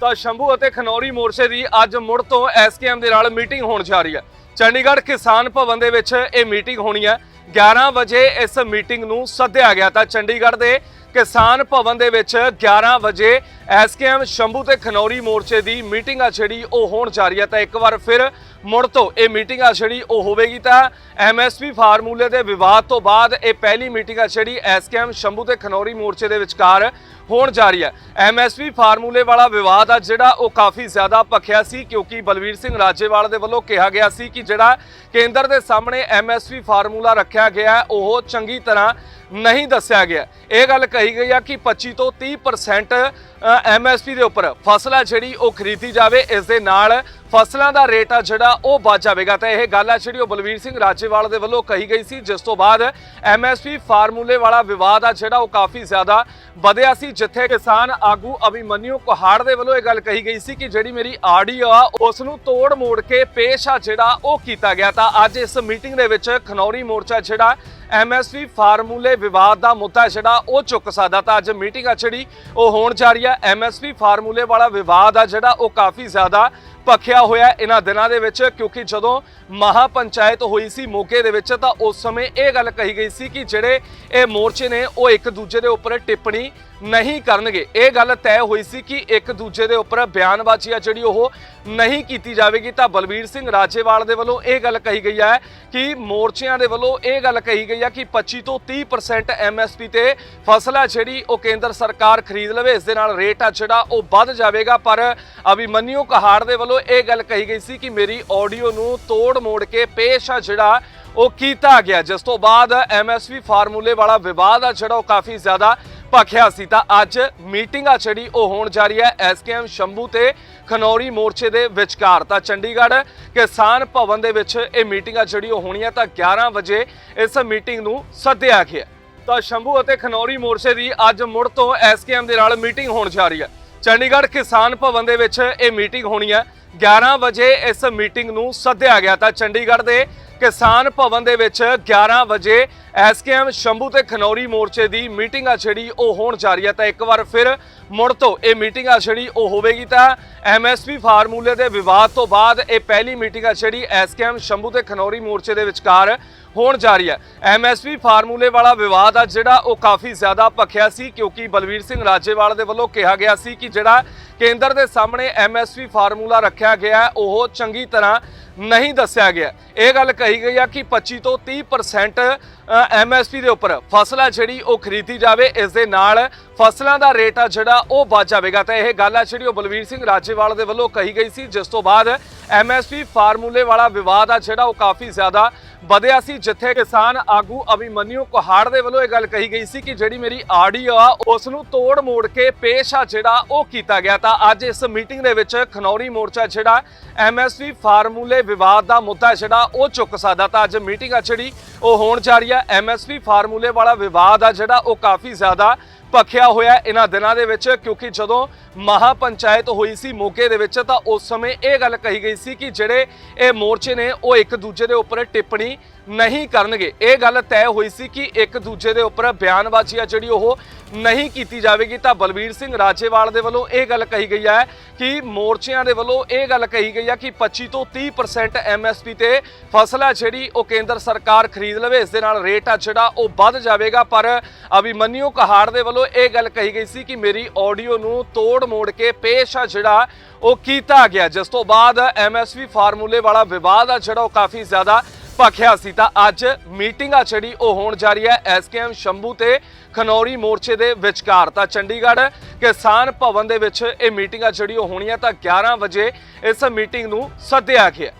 ਤਾਂ ਸ਼ੰਭੂ ਅਤੇ ਖਨੌਰੀ ਮੋਰਚੇ ਦੀ ਅੱਜ ਮੁੜ ਤੋਂ ਐਸਕੇਐਮ ਦੇ ਨਾਲ ਮੀਟਿੰਗ ਹੋਣ ਜਾ ਰਹੀ ਹੈ। ਚੰਡੀਗੜ੍ਹ ਕਿਸਾਨ ਭਵਨ ਦੇ ਵਿੱਚ ਇਹ ਮੀਟਿੰਗ ਹੋਣੀ ਹੈ। 11 ਵਜੇ ਇਸ ਮੀਟਿੰਗ ਨੂੰ ਸੱਦਿਆ ਗਿਆ ਤਾਂ ਚੰਡੀਗੜ੍ਹ ਦੇ ਕਿਸਾਨ ਭਵਨ ਦੇ ਵਿੱਚ 11 ਵਜੇ ਐਸਕੇਐਮ ਸ਼ੰਭੂ ਤੇ ਖਨੌਰੀ ਮੋਰਚੇ ਦੀ ਮੀਟਿੰਗ ਆ ਜਿਹੜੀ ਉਹ ਹੋਣ ਜਾ ਰਹੀ ਹੈ। ਤਾਂ ਇੱਕ ਵਾਰ ਫਿਰ ਮੁੜ ਤੋਂ ਇਹ ਮੀਟਿੰਗ ਆ ਜਿਹੜੀ ਉਹ ਹੋਵੇਗੀ ਤਾਂ ਐਮਐਸਪੀ ਫਾਰਮੂਲੇ ਦੇ ਵਿਵਾਦ ਤੋਂ ਬਾਅਦ ਇਹ ਪਹਿਲੀ ਮੀਟਿੰਗ ਆ ਜਿਹੜੀ ਐਸਕੇਐਮ ਸ਼ੰਭੂ ਤੇ ਖਨੌਰੀ ਮੋਰਚੇ ਦੇ ਵਿਚਕਾਰ ਹੋਣ ਜਾ ਰਹੀ ਹੈ। ਐਮਐਸਪੀ ਫਾਰਮੂਲੇ ਵਾਲਾ ਵਿਵਾਦ ਆ ਜਿਹੜਾ ਉਹ ਕਾਫੀ ਜ਼ਿਆਦਾ ਭਖਿਆ ਸੀ ਕਿਉਂਕਿ ਬਲਵੀਰ ਸਿੰਘ ਰਾਜੇਵਾਲ ਦੇ ਵੱਲੋਂ ਕਿਹਾ ਗਿਆ ਸੀ ਕਿ ਜਿਹੜਾ ਕੇਂਦਰ ਦੇ ਸਾਹਮਣੇ ਐਮਐਸਪੀ ਫਾਰਮੂਲਾ ਰੱਖਿਆ ਗਿਆ ਉਹ ਚੰਗੀ ਤਰ੍ਹਾਂ ਨਹੀਂ ਦੱਸਿਆ ਗਿਆ। ਇਹ ਗੱਲ ਕਹੀ ਗਈ ਆ ਕਿ 25 ਤੋਂ 30% ਐਮਐਸਪੀ ਦੇ ਉੱਪਰ ਫਸਲ ਆ ਜਿਹੜੀ ਉਹ ਖਰੀਦੀ ਜਾਵੇ, ਇਸ ਦੇ ਨਾਲ ਫਸਲਾਂ ਦਾ ਰੇਟ ਆ ਜਿਹੜਾ ਉਹ ਵੱਧ ਜਾਵੇਗਾ। ਤਾਂ ਇਹ ਗੱਲ ਆ ਜਿਹੜੀ ਉਹ ਬਲਵੀਰ ਸਿੰਘ ਰਾਜੇਵਾਲ ਦੇ ਵੱਲੋਂ ਕਹੀ ਗਈ ਸੀ। ਜਿਸ ਤੋਂ ਬਾਅਦ ਐਮਐਸਪੀ ਫਾਰਮੂਲੇ ਵਾਲਾ ਵਿਵਾਦ ਆ ਜਿਹੜਾ ਉਹ ਕਾਫੀ ਜ਼ਿਆਦਾ ਵਧਿਆ ਸੀ, ਜਿੱਥੇ ਕਿਸਾਨ ਆਗੂ ਅਭਿਮਨਿਊ ਕੁਹਾੜ ਦੇ ਵੱਲੋਂ ਇਹ ਗੱਲ ਕਹੀ ਗਈ ਸੀ ਕਿ ਜਿਹੜੀ ਮੇਰੀ ਆਡੀਓ ਆ, ਉਸ ਨੂੰ ਤੋੜ ਮੋੜ ਕੇ ਪੇਸ਼ ਆ ਜਿਹੜਾ ਉਹ ਕੀਤਾ ਗਿਆ। ਤਾਂ ਅੱਜ ਇਸ ਮੀਟਿੰਗ ਦੇ ਵਿੱਚ ਖਨੌਰੀ ਮੋਰਚਾ ਜਿਹੜਾ ਐਮਐਸਪੀ ਫਾਰਮੂਲੇ ਵਿਵਾਦ ਦਾ ਮੁੱਦਾ ਜਿਹੜਾ, ਉਹ ਚੁੱਕ ਸਕਦਾ ਤਾਂ ਅੱਜ ਮੀਟਿੰਗ ਆ ਜਿਹੜੀ, ਉਹ ਹੋਣ ਜਾ ਰਹੀ ਹੈ। ਐਮਐਸਪੀ ਫਾਰਮੂਲੇ ਵਾਲਾ ਵਿਵਾਦ ਆ ਜਿਹੜਾ, ਉਹ ਕਾਫੀ ਜ਼ਿਆਦਾ ਭਖਿਆ ਹੋਇਆ ਇਹਨਾਂ ਦਿਨਾਂ ਦੇ ਵਿੱਚ, ਕਿਉਂਕਿ ਜਦੋਂ ਮਹਾ ਪੰਚਾਇਤ ਹੋਈ ਸੀ ਮੋਗੇ ਦੇ ਵਿੱਚ, ਤਾਂ ਉਸ ਸਮੇਂ ਇਹ ਗੱਲ ਕਹੀ ਗਈ ਸੀ ਕਿ ਜਿਹੜੇ ਇਹ ਮੋਰਚੇ ਨੇ, ਉਹ ਇੱਕ ਦੂਜੇ ਦੇ ਉੱਪਰ ਟਿੱਪਣੀ ਨਹੀਂ ਕਰਨਗੇ। ਇਹ ਗੱਲ ਤੈਅ ਹੋਈ ਸੀ ਕਿ ਇੱਕ ਦੂਜੇ ਦੇ ਉੱਪਰ ਬਿਆਨਬਾਜ਼ੀ ਆ ਜਿਹੜੀ ਉਹ ਨਹੀਂ ਕੀਤੀ ਜਾਵੇਗੀ, ਤਾਂ ਬਲਬੀਰ ਸਿੰਘ ਰਾਜੇਵਾਲ ਦੇ ਵੱਲੋਂ ਇਹ ਗੱਲ ਕਹੀ ਗਈ ਹੈ ਕਿ ਮੋਰਚਿਆਂ ਦੇ ਵੱਲੋਂ ਇਹ ਗੱਲ ਕਹੀ ਗਈ ਹੈ ਕਿ 25 ਤੋਂ 30% ਐਮਐਸਪੀ ਤੇ ਫਸਲ ਆ ਜਿਹੜੀ ਉਹ ਕੇਂਦਰ ਸਰਕਾਰ ਖਰੀਦ ਲਵੇ, ਇਸ ਦੇ ਨਾਲ ਰੇਟ ਆ ਜਿਹੜਾ ਉਹ ਵੱਧ ਜਾਵੇਗਾ। ਪਰ ਅਭਿਮਨਿਊ ਕਹਾੜ ਦੇ ਵੱਲੋਂ ਇਹ ਗੱਲ ਕਹੀ ਗਈ ਸੀ ਕਿ ਮੇਰੀ ਆਡੀਓ ਨੂੰ ਤੋੜ ਮੋੜ ਕੇ ਪੇਸ਼ ਆ ਜਿਹੜਾ ਉਹ ਕੀਤਾ ਗਿਆ, ਜਿਸ ਤੋਂ ਬਾਅਦ ਐਮਐਸਪੀ ਫਾਰਮੂਲੇ ਵਾਲਾ ਵਿਵਾਦ ਆ ਜਿਹੜਾ ਉਹ ਕਾਫੀ ਜ਼ਿਆਦਾ ਭਖਿਆ ਸੀ। ਤਾਂ ਅੱਜ ਮੀਟਿੰਗ ਆ ਜਿਹੜੀ ਉਹ ਹੋਣ ਜਾ ਰਹੀ ਹੈ ਐਸਕੇਐਮ ਸ਼ੰਭੂ ਤੇ ਖਨੌਰੀ ਮੋਰਚੇ ਦੇ ਵਿਚਕਾਰ। ਤਾਂ ਚੰਡੀਗੜ੍ਹ ਕਿਸਾਨ ਭਵਨ ਦੇ ਵਿੱਚ ਇਹ ਮੀਟਿੰਗ ਆ ਜਿਹੜੀ ਉਹ ਹੋਣੀ ਹੈ, ਤਾਂ 11 ਵਜੇ ਇਸ ਮੀਟਿੰਗ ਨੂੰ ਸੱਦਿਆ ਗਿਆ। ਤਾਂ ਸ਼ੰਭੂ ਅਤੇ ਖਨੌਰੀ ਮੋਰਚੇ ਦੀ ਅੱਜ ਮੁੜ ਤੋਂ ਐਸਕੇਐਮ ਦੇ ਨਾਲ ਮੀਟਿੰਗ ਹੋਣ ਜਾ ਰਹੀ ਹੈ। ਚੰਡੀਗੜ੍ਹ ਕਿਸਾਨ ਭਵਨ ਦੇ ਵਿੱਚ ਇਹ ਮੀਟਿੰਗ ਹੋਣੀ ਹੈ। 11 ਵਜੇ ਇਸ ਮੀਟਿੰਗ ਨੂੰ ਸੱਦਿਆ ਗਿਆ ਤਾਂ ਚੰਡੀਗੜ੍ਹ ਦੇ ਕਿਸਾਨ ਭਵਨ ਦੇ ਵਿੱਚ 11 ਵਜੇ ਐਸਕੇਐਮ ਸ਼ੰਭੂ ਤੇ ਖਨੌਰੀ ਮੋਰਚੇ ਦੀ ਮੀਟਿੰਗ ਆ ਜਿਹੜੀ, ਉਹ ਹੋਣ ਜਾ ਰਹੀ ਹੈ ਤਾਂ ਇੱਕ ਵਾਰ ਫਿਰ ਮੁੜ ਤੋਂ ਇਹ ਮੀਟਿੰਗ ਆ ਜਿਹੜੀ, ਉਹ ਹੋਵੇਗੀ ਤਾਂ ਐਮਐਸਪੀ ਫਾਰਮੂਲੇ ਦੇ ਵਿਵਾਦ ਤੋਂ ਬਾਅਦ ਇਹ ਪਹਿਲੀ ਮੀਟਿੰਗ ਆ ਜਿਹੜੀ ਐਸਕੇਐਮ ਸ਼ੰਭੂ ਤੇ ਖਨੌਰੀ ਮੋਰਚੇ ਦੇ ਵਿਚਕਾਰ ਹੋਣ ਜਾ ਰਹੀ ਹੈ ਐਮਐਸਪੀ ਫਾਰਮੂਲੇ ਵਾਲਾ ਵਿਵਾਦ ਆ ਜਿਹੜਾ, ਉਹ ਕਾਫੀ ਜ਼ਿਆਦਾ ਭਖਿਆ ਸੀ, ਕਿਉਂਕਿ ਬਲਵੀਰ ਸਿੰਘ ਰਾਜੇਵਾਲ ਦੇ ਵੱਲੋਂ ਕਿਹਾ ਗਿਆ ਸੀ ਕਿ ਜਿਹੜਾ ਕੇਂਦਰ ਦੇ ਸਾਹਮਣੇ ਐਮਐਸਪੀ ਫਾਰਮੂਲਾ ਰੱਖਿਆ ਗਿਆ, ਉਹ ਚੰਗੀ ਤਰ੍ਹਾਂ ਨਹੀਂ ਦੱਸਿਆ ਗਿਆ। ਇਹ ਗੱਲ ਕਹੀ ਗਈ ਆ ਕਿ 25 ਤੋਂ 30% ਐਮਐਸਪੀ ਦੇ ਉੱਪਰ ਫਸਲ ਆ ਜਿਹੜੀ ਉਹ ਖਰੀਦੀ ਜਾਵੇ, ਇਸ ਦੇ ਨਾਲ ਫਸਲਾਂ ਦਾ ਰੇਟ ਆ ਜਿਹੜਾ ਉਹ ਵੱਧ ਜਾਵੇਗਾ। ਤਾਂ ਇਹ ਗੱਲ ਆ ਜਿਹੜੀ ਉਹ ਬਲਵੀਰ ਸਿੰਘ ਰਾਜੇਵਾਲ ਦੇ ਵੱਲੋਂ ਕਹੀ ਗਈ ਸੀ। ਜਿਸ ਤੋਂ ਬਾਅਦ ਐਮਐਸਪੀ ਫਾਰਮੂਲੇ ਵਾਲਾ ਵਿਵਾਦ ਆ ਜਿਹੜਾ ਉਹ ਕਾਫੀ ਜ਼ਿਆਦਾ ਵਧਿਆ ਸੀ, ਜਿੱਥੇ ਕਿਸਾਨ ਆਗੂ ਅਭਿਮਨਿਊ ਕੁਹਾੜ ਦੇ ਵੱਲੋਂ ਇਹ ਗੱਲ ਕਹੀ ਗਈ ਸੀ ਕਿ ਜਿਹੜੀ ਮੇਰੀ ਆਡੀਓ ਆ ਉਸ ਨੂੰ ਤੋੜ ਮੋੜ ਕੇ ਪੇਸ਼ ਆ ਜਿਹੜਾ ਉਹ ਕੀਤਾ ਗਿਆ। ਤਾਂ ਅੱਜ ਇਸ ਮੀਟਿੰਗ ਦੇ ਵਿੱਚ ਖਨੌਰੀ ਮੋਰਚਾ ਜਿਹੜਾ ਐਮਐਸਪੀ ਫਾਰਮੂਲੇ ਵਿਵਾਦ ਦਾ ਮੁੱਦਾ ਜਿਹੜਾ, ਉਹ ਚੁੱਕ ਸਕਦਾ ਤਾਂ ਅੱਜ ਮੀਟਿੰਗ ਆ ਜਿਹੜੀ, ਉਹ ਹੋਣ ਜਾ ਰਹੀ ਹੈ। ਐਮਐਸਪੀ ਫਾਰਮੂਲੇ ਵਾਲਾ ਵਿਵਾਦ ਆ ਜਿਹੜਾ, ਉਹ ਕਾਫੀ ਜ਼ਿਆਦਾ ਭਖਿਆ ਹੋਇਆ ਇਹਨਾਂ ਦਿਨਾਂ ਦੇ ਵਿੱਚ, ਕਿਉਂਕਿ ਜਦੋਂ ਮਹਾ ਪੰਚਾਇਤ ਹੋਈ ਸੀ ਮੋਗੇ ਦੇ ਵਿੱਚ, ਤਾਂ ਉਸ ਸਮੇਂ ਇਹ ਗੱਲ ਕਹੀ ਗਈ ਸੀ ਕਿ ਜਿਹੜੇ ਇਹ ਮੋਰਚੇ ਨੇ, ਉਹ ਇੱਕ ਦੂਜੇ ਦੇ ਉੱਪਰ ਟਿੱਪਣੀ ਨਹੀਂ ਕਰਨਗੇ। ਇਹ ਗੱਲ ਤੈਅ ਹੋਈ ਸੀ ਕਿ ਇੱਕ ਦੂਜੇ ਦੇ ਉੱਪਰ ਬਿਆਨਬਾਜ਼ੀ ਆ ਜਿਹੜੀ ਉਹ ਨਹੀਂ ਕੀਤੀ ਜਾਵੇਗੀ। ਤਾਂ ਬਲਬੀਰ ਸਿੰਘ ਰਾਜੇਵਾਲ ਦੇ ਵੱਲੋਂ ਇਹ ਗੱਲ ਕਹੀ ਗਈ ਹੈ ਕਿ ਮੋਰਚਿਆਂ ਦੇ ਵੱਲੋਂ ਇਹ ਗੱਲ ਕਹੀ ਗਈ ਹੈ ਕਿ 25 ਤੋਂ 30% ਐਮਐਸਪੀ ਤੇ ਫਸਲ ਆ ਜਿਹੜੀ ਉਹ ਕੇਂਦਰ ਸਰਕਾਰ ਖਰੀਦ ਲਵੇ। ਇਸ ਦੇ ਨਾਲ ਰੇਟ ਆ ਜਿਹੜਾ ਉਹ ਵੱਧ ਜਾਵੇਗਾ। ਪਰ ਅਭਿਮਨਿਊ ਕਹਾੜ ਦੇ ਵੱਲੋਂ ਇਹ ਗੱਲ ਕਹੀ ਗਈ ਸੀ ਕਿ ਮੇਰੀ ਆਡੀਓ ਨੂੰ ਤੋੜ ਮੋੜ ਕੇ ਪੇਸ਼ ਆ ਜਿਹੜਾ ਉਹ ਕੀਤਾ ਗਿਆ। ਜਿਸ ਤੋਂ ਬਾਅਦ ਐਮਐਸਪੀ ਫਾਰਮੂਲੇ ਵਾਲਾ ਵਿਵਾਦ ਆ ਜਿਹੜਾ ਉਹ ਕਾਫੀ ਜ਼ਿਆਦਾ ਭਖਿਆ ਸੀ ਤਾਂ ਅੱਜ ਮੀਟਿੰਗ ਆ ਜਿਹੜੀ ਉਹ ਹੋਣ ਜਾ ਰਹੀ ਹੈ ਐਸਕੇਐਮ ਸ਼ੰਭੂ ਤੇ ਖਨੌਰੀ ਮੋਰਚੇ ਦੇ ਵਿਚਕਾਰ। ਤਾਂ ਚੰਡੀਗੜ੍ਹ ਕਿਸਾਨ ਭਵਨ ਦੇ ਵਿੱਚ ਇਹ ਮੀਟਿੰਗ ਆ ਜਿਹੜੀ ਉਹ ਹੋਣੀ ਹੈ ਤਾਂ 11 ਵਜੇ ਇਸ ਮੀਟਿੰਗ ਨੂੰ ਸੱਦਿਆ ਗਿਆ।